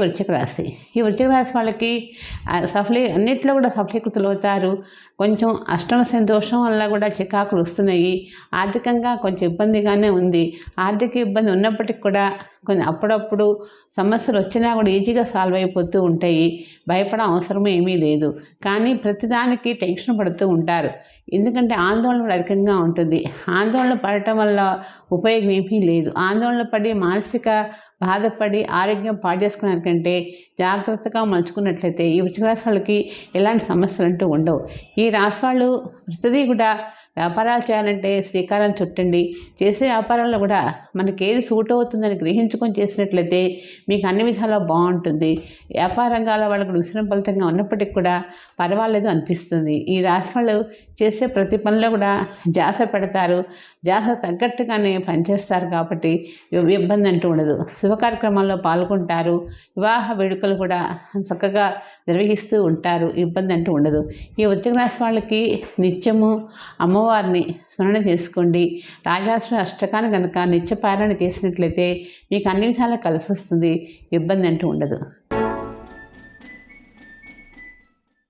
వృశ్చిక రాశి. ఈ వృశ్చిక రాశి వాళ్ళకి సఫలీ అన్నిట్లో కూడా సఫలీకృతులు అవుతారు. కొంచెం అష్టమ సంతోషం వల్ల కూడా చికాకులు వస్తున్నాయి. ఆర్థికంగా కొంచెం ఇబ్బందిగానే ఉంది. ఆర్థిక ఇబ్బంది ఉన్నప్పటికీ కూడా కొన్ని అప్పుడప్పుడు సమస్యలు వచ్చినా కూడా ఈజీగా సాల్వ్ అయిపోతూ ఉంటాయి. భయపడ అవసరం ఏమీ లేదు. కానీ ప్రతిదానికి టెన్షన్ పడుతూ ఉంటారు. ఎందుకంటే ఆందోళన కూడా అధికంగా ఉంటుంది. ఆందోళన పడటం వల్ల ఉపయోగం ఏమీ లేదు. ఆందోళన పడి మానసిక బాధపడి ఆరోగ్యం పాడు దానికంటే జాగ్రత్తగా మలుచుకున్నట్లయితే ఈ వృశ్చిక రాశి వాళ్ళకి ఎలాంటి సమస్యలు అంటూ ఉండవు. ఈ రాశి వాళ్ళు ప్రతిదీ కూడా వ్యాపారాలు చేయాలంటే శ్రీకారం చుట్టండి. చేసే వ్యాపారాల్లో కూడా మనకి ఏది సూట్ అవుతుందని గ్రహించుకొని చేసినట్లయితే మీకు అన్ని విధాలా బాగుంటుంది. వ్యాపార రంగాల వాళ్ళకు విశ్రం ఫలితంగా ఉన్నప్పటికీ కూడా పర్వాలేదు అనిపిస్తుంది. ఈ రాశి వాళ్ళు చేసే ప్రతి పనిలో కూడా జాస పెడతారు. జాస తగ్గట్టుగానే పనిచేస్తారు కాబట్టి ఇబ్బంది అంటూ ఉండదు. శుభ కార్యక్రమాల్లో పాల్గొంటారు. వివాహ వేడుకలు కూడా చక్కగా నిర్వహిస్తూ ఉంటారు. ఇబ్బంది అంటూ ఉండదు. ఈ వృత్తిక రాశి వాళ్ళకి నిత్యము అమ్మవారిని స్మరణ చేసుకోండి. రాజాసుని అష్టకాన్ని కనుక నిత్యపారాయణ చేసినట్లయితే మీకు అన్ని విషయాలు కలిసి వస్తుంది. ఇబ్బంది అంటూ ఉండదు.